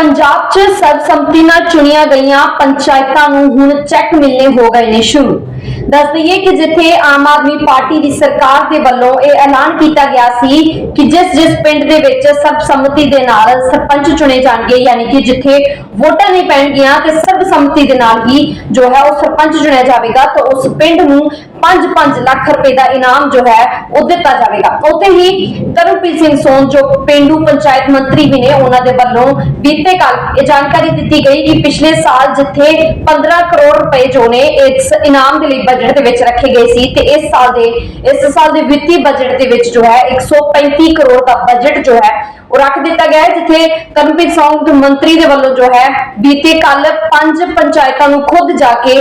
ਪੰਜਾਬ 'ਚ ਸਰਬਸੰਮਤੀ ਨਾਲ ਚੁਣੀਆਂ ਗਈਆਂ ਪੰਚਾਇਤਾਂ ਨੂੰ ਹੁਣ ਚੈੱਕ ਮਿਲਨੇ ਹੋ ਗਏ ਨੇ ਸ਼ੁਰੂ। ਦੱਸ ਦਈਏ ਕਿ ਜਿੱਥੇ ਆਮ ਆਦਮੀ ਪਾਰਟੀ ਦੀ ਸਰਕਾਰ ਦੇ ਵੱਲੋਂ ਇਹ ਐਲਾਨ ਕੀਤਾ ਗਿਆ ਸੀ ਕਿ ਜਿਸ ਜਿਸ ਪਿੰਡ ਦੇ ਵਿੱਚ ਸਰਬਸੰਮਤੀ ਦੇ ਨਾਲ ਸਰਪੰਚ ਚੁਣੇ ਜਾਣਗੇ, ਯਾਨੀ ਕਿ ਜਿੱਥੇ ਵੋਟਾਂ ਨਹੀਂ ਪੈਣਗੀਆਂ ਤੇ ਸਰਬਸੰਮਤੀ ਦੇ ਨਾਲ ਹੀ ਜੋ ਹੈ ਉਹ ਸਰਪੰਚ ਚੁਣਿਆ ਜਾਵੇਗਾ, ਤਾਂ ਉਸ ਪਿੰਡ ਨੂੰ 5-5 ਲੱਖ ਰੁਪਏ ਦਾ ਇਨਾਮ ਜੋ ਹੈ ਉਹ ਦਿੱਤਾ ਜਾਵੇਗਾ। ਉੱਥੇ ਹੀ ਕਰਨਪ੍ਰੀਤ ਸਿੰਘ ਸੋਨ, ਜੋ ਪਿੰਡੂ ਪੰਚਾਇਤ ਮੰਤਰੀ ਵੀ ਨੇ, ਉਹਨਾਂ ਦੇ ਵੱਲੋਂ ਬੀਤੇ ਕੱਲ ਇਹ ਜਾਣਕਾਰੀ ਦਿੱਤੀ ਗਈ ਕਿ ਪਿਛਲੇ ਸਾਲ ਜਿੱਥੇ 15 ਕਰੋੜ ਰੁਪਏ ਜੋ ਨੇ, ਇਸ ਇਨਾਮ ਦੇ ਲਈ ਬਜਟ ਦੇ ਵਿੱਚ ਰੱਖੇ ਗਏ ਸੀ, ਤੇ ਇਸ ਸਾਲ ਦੇ, ਇਸ ਸਾਲ ਦੇ ਵਿੱਤੀ ਬਜਟ ਦੇ ਵਿੱਚ ਜੋ ਹੈ 135 ਕਰੋੜ ਦਾ ਬਜਟ ਜੋ ਹੈ, ਉਹ ਰੱਖ ਦਿੱਤਾ ਗਿਆ ਹੈ, ਜਿੱਥੇ ਕਰਨਪ੍ਰੀਤ ਸਿੰਘ ਮੰਤਰੀ ਦੇ ਵੱਲੋਂ ਜੋ ਹੈ, ਬੀਤੇ ਕੱਲ ਪੰਜ ਪੰਚਾਇਤਾਂ ਨੂੰ ਖੁਦ ਜਾ ਕੇ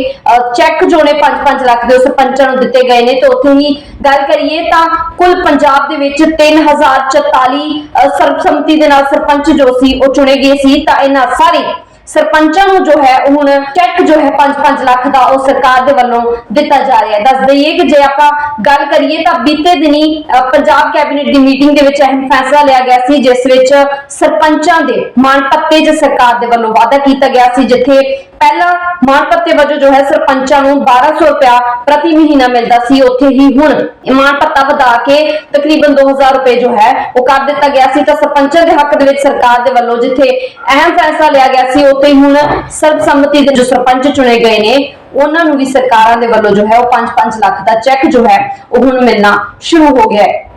ਚੈੱਕ ਜੋ ਨੇ 5-5 ਲੱਖ ਦੇ ਉਹ ਸਰਪੰਚਾਂ ਨੂੰ ਦਿੱਤੇ ਗਏ ਨੇ। ਤੇ ਉੱਥੇ ਹੀ ਗੱਲ ਕਰੀਏ ਤਾਂ ਕੁੱਲ ਪੰਜਾਬ ਦੇ ਵਿੱਚ 3044 ਅਹ, ਸਰਬਸੰਮਤੀ ਦੇ ਨਾਲ ਸਰਪੰਚ ਜੋ ਸੀ ਉਹ ਚੁਣੇ ਗਏ ਸੀ। ਤਾਂ ਇਹਨਾਂ ਸਾਰੇ ਸਰਪੰਚਾਂ ਨੂੰ ਜੋ ਹੈ, ਉਹ ਹੁਣ ਚੈੱਕ ਜੋ ਹੈ 5-5 ਲੱਖ ਦਾ ਉਹ ਸਰਕਾਰ ਦੇ ਵੱਲੋਂ ਦਿੱਤਾ ਜਾ ਰਿਹਾ ਹੈ। ਦੱਸ ਦਈਏ ਕਿ ਜੇ ਆਪਾਂ ਗੱਲ ਕਰੀਏ ਤਾਂ ਬੀਤੇ ਦਿਨੀ ਪੰਜਾਬ ਕੈਬਨਿਟ ਦੀ ਮੀਟਿੰਗ ਦੇ ਵਿੱਚ ਅਹਿਮ ਫੈਸਲਾ ਲਿਆ ਗਿਆ ਸੀ, ਜਿਸ ਵਿੱਚ ਸਰਪੰਚਾਂ ਦੇ ਮਾਣ ਭੱਤੇ 'ਚ ਸਰਕਾਰ ਦੇ ਵੱਲੋਂ ਵਾਅਦਾ ਕੀਤਾ ਗਿਆ ਸੀ, ਜਿੱਥੇ ਪਹਿਲਾ ਮਾਣ ਭੱਤੇ ਵਜੋਂ ਜੋ ਹੈ ਸਰਪੰਚਾਂ ਨੂੰ 1200 ਰੁਪਇਆ ਪ੍ਰਤੀ ਮਹੀਨਾ ਮਿਲਦਾ ਸੀ, ਉੱਥੇ ਹੀ ਹੁਣ ਇਹ ਮਾਣ ਭੱਤਾ ਵਧਾ ਕੇ ਤਕਰੀਬਨ 2000 ਰੁਪਏ ਜੋ ਹੈ, ਉਹ ਕਰ ਦਿੱਤਾ ਗਿਆ ਸੀ। ਤਾਂ ਸਰਪੰਚਾਂ ਦੇ ਹੱਕ ਦੇ ਵਿੱਚ ਸਰਕਾਰ ਦੇ ਵੱਲੋਂ ਜਿੱਥੇ ਅਹਿਮ ਫੈਸਲਾ ਲਿਆ ਗਿਆ ਸੀ ਉੱਥੇ ਹੁਣ ਸਰਬਸੰਮਤੀ ਦੇ ਜੋ ਸਰਪੰਚ ਚੁਣੇ ਗਏ ਨੇ, ਉਹਨਾਂ ਨੂੰ ਵੀ ਸਰਕਾਰਾਂ ਦੇ ਵੱਲੋਂ ਜੋ ਹੈ ਉਹ 5-5 ਲੱਖ ਦਾ ਚੈੱਕ ਜੋ ਹੈ, ਉਹ ਹੁਣ ਮਿਲਣਾ ਸ਼ੁਰੂ ਹੋ ਗਿਆ ਹੈ।